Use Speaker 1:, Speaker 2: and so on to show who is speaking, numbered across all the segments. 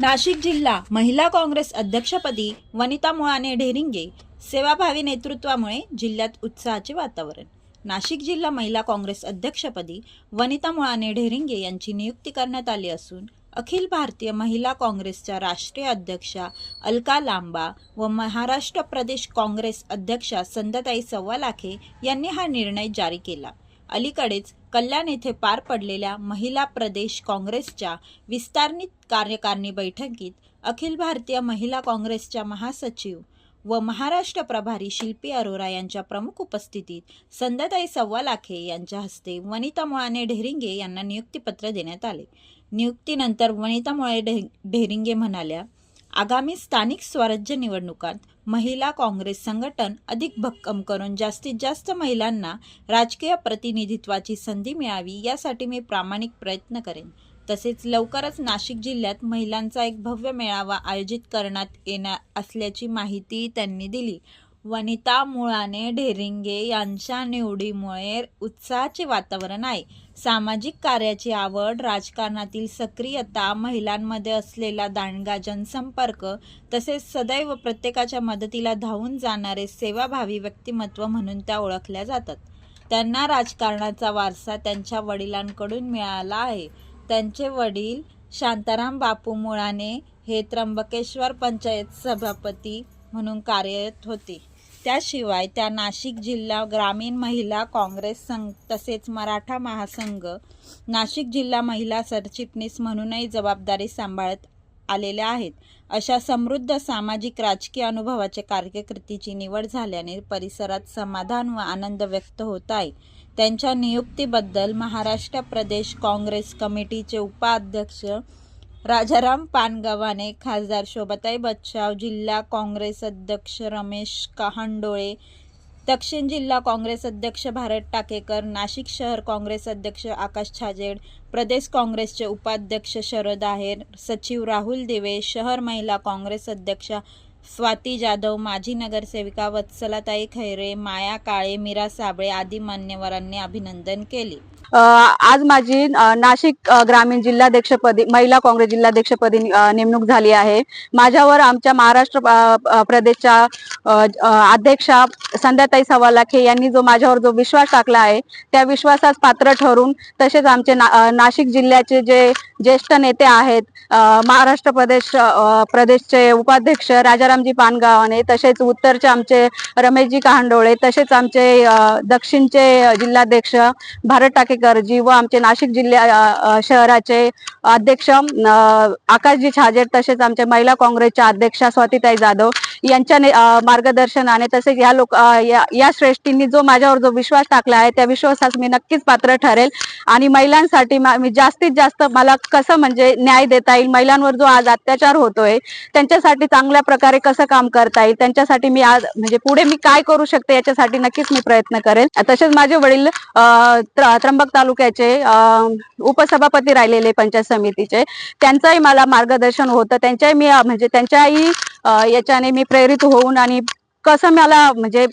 Speaker 1: नाशिक जिल्हा महिला काँग्रेस अध्यक्षपदी वनिता मुळाने ढेरिंगे सेवाभावी नेतृत्वामुळे जिल्ह्यात उत्साहाचे वातावरण. नाशिक जिल्हा महिला काँग्रेस अध्यक्षपदी वनिता मुळाने ढेरिंगे यांची नियुक्ती करण्यात आली असून अखिल भारतीय महिला काँग्रेसच्या राष्ट्रीय अध्यक्षा अलका लांबा व महाराष्ट्र प्रदेश काँग्रेस अध्यक्षा संदताई सव्वालाखे यांनी हा निर्णय जारी केला. अलीकडेच कल्याण येथे पार पडलेल्या महिला प्रदेश काँग्रेसच्या विस्तारणित कार्यकारिणी बैठकीत अखिल भारतीय महिला काँग्रेसच्या महासचिव व महाराष्ट्र प्रभारी शिल्पी अरोरा यांच्या प्रमुख उपस्थितीत संदताई सव्वालाखे यांच्या हस्ते वनिता मुळाने ढेरिंगे यांना नियुक्तीपत्र देण्यात आले. नियुक्तीनंतर वनिता मुळे ढे ढेरिंगे म्हणाल्या आगामी स्थानिक स्वराज्य निवडणुकात महिला काँग्रेस संघटन अधिक भक्कम करून जास्तीत जास्त महिलांना राजकीय प्रतिनिधित्वाची संधी मिळावी यासाठी मी प्रामाणिक प्रयत्न करेन. तसेच लवकरच नाशिक जिल्ह्यात महिलांचा एक भव्य मेळावा आयोजित करण्यात येणार असल्याची माहिती त्यांनी दिली. वनिता मुळाने ढेरिंगे यांच्या निवडीमुळे उत्साहाचे वातावरण आहे. सामाजिक कार्याची आवड राजकारणातील सक्रियता महिलांमध्ये असलेला दांडगा जनसंपर्क तसेच सदैव प्रत्येकाच्या मदतीला धावून जाणारे सेवाभावी व्यक्तिमत्व म्हणून त्या ओळखल्या जातात. त्यांना राजकारणाचा वारसा त्यांच्या वडिलांकडून मिळाला आहे. त्यांचे वडील शांताराम बापू मुळाने हे त्र्यंबकेश्वर पंचायत सभापती म्हणून कार्यरत होते. त्याशिवाय त्या नाशिक जिल्हा ग्रामीण महिला काँग्रेस संघ तसेच मराठा महासंघ नाशिक जिल्हा महिला सरचिटणीस म्हणूनही जबाबदारी सांभाळत आलेल्या आहेत. अशा समृद्ध सामाजिक राजकीय अनुभवाच्या कार्यकृतीची निवड झाल्याने परिसरात समाधान व आनंद व्यक्त होत आहे. त्यांच्या नियुक्तीबद्दल महाराष्ट्र प्रदेश काँग्रेस कमिटीचे उपाध्यक्ष राजाराम पानगव्हाणे खासदार शोभाताई बच्चाव जिल्हा काँग्रेस अध्यक्ष रमेश कहांडोळे दक्षिण जिल्हा काँग्रेस अध्यक्ष भारत टाकेकर नाशिक शहर काँग्रेस अध्यक्ष आकाश छाजेड प्रदेश काँग्रेसचे उपाध्यक्ष शरद आहेर सचिव राहुल दिवे शहर महिला काँग्रेस अध्यक्षा स्वाती जाधव माजी नगरसेविका वत्सलाताई खैरे माया काळे मीरा साबळे आदी मान्यवरांनी अभिनंदन केले.
Speaker 2: आज माझी नाशिक ग्रामीण जिल्हाध्यक्षपदी महिला काँग्रेस जिल्हाध्यक्षपदी नेमणूक झाली आहे. माझ्यावर आमच्या महाराष्ट्र प्रदेशच्या अध्यक्षा संध्याताई सवालाखे यांनी जो माझ्यावर जो विश्वास टाकला आहे त्या विश्वासास पात्र ठरून तसेच आमचे ना, नाशिक जिल्ह्याचे जे ज्येष्ठ नेते आहेत महाराष्ट्र प्रदेश प्रदेशचे उपाध्यक्ष राजारामजी पानगावाने तसेच उत्तरचे आमचे रमेशजी कहांडोळे तसेच आमचे दक्षिणचे जिल्हाध्यक्ष भारत टाके टाकेकरजी व आमचे नाशिक जिल्ह्या शहराचे अध्यक्ष आकाशजी छाजेड तसेच आमच्या महिला काँग्रेसच्या अध्यक्षा स्वातीताई जाधव यांच्या मार्गदर्शनाने तसेच या लोक या या श्रेष्ठींनी जो माझ्यावर जो विश्वास टाकला आहे त्या विश्वासास मी नक्कीच पात्र ठरेल. आणि महिलांसाठी मी जास्तीत जास्त मला कसं म्हणजे न्याय देता येईल महिलांवर जो आज अत्याचार होतोय त्यांच्यासाठी चांगल्या प्रकारे कसं काम करता येईल त्यांच्यासाठी मी आज म्हणजे पुढे मी काय करू शकते याच्यासाठी नक्कीच मी प्रयत्न करेल. तसेच माझे वडील त्र्यंबक तालुक्याचे उपसभापती राहिलेले पंचायत समितीचे त्यांचंही मला मार्गदर्शन होतं त्यांच्याही मी म्हणजे त्यांच्याही याच्याने मी प्रेरित होऊन आणि कसं मला म्हणजे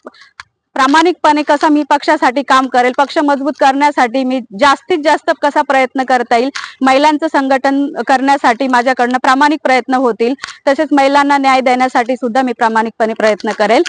Speaker 2: प्रामाणिकपणे कसं मी पक्षासाठी काम करेल पक्ष मजबूत करण्यासाठी मी जास्तीत जास्त कसा प्रयत्न करता येईल महिलांचं संघटन करण्यासाठी माझ्याकडनं प्रामाणिक प्रयत्न होतील तसेच महिलांना न्याय देण्यासाठी सुद्धा मी प्रामाणिकपणे प्रयत्न करेल.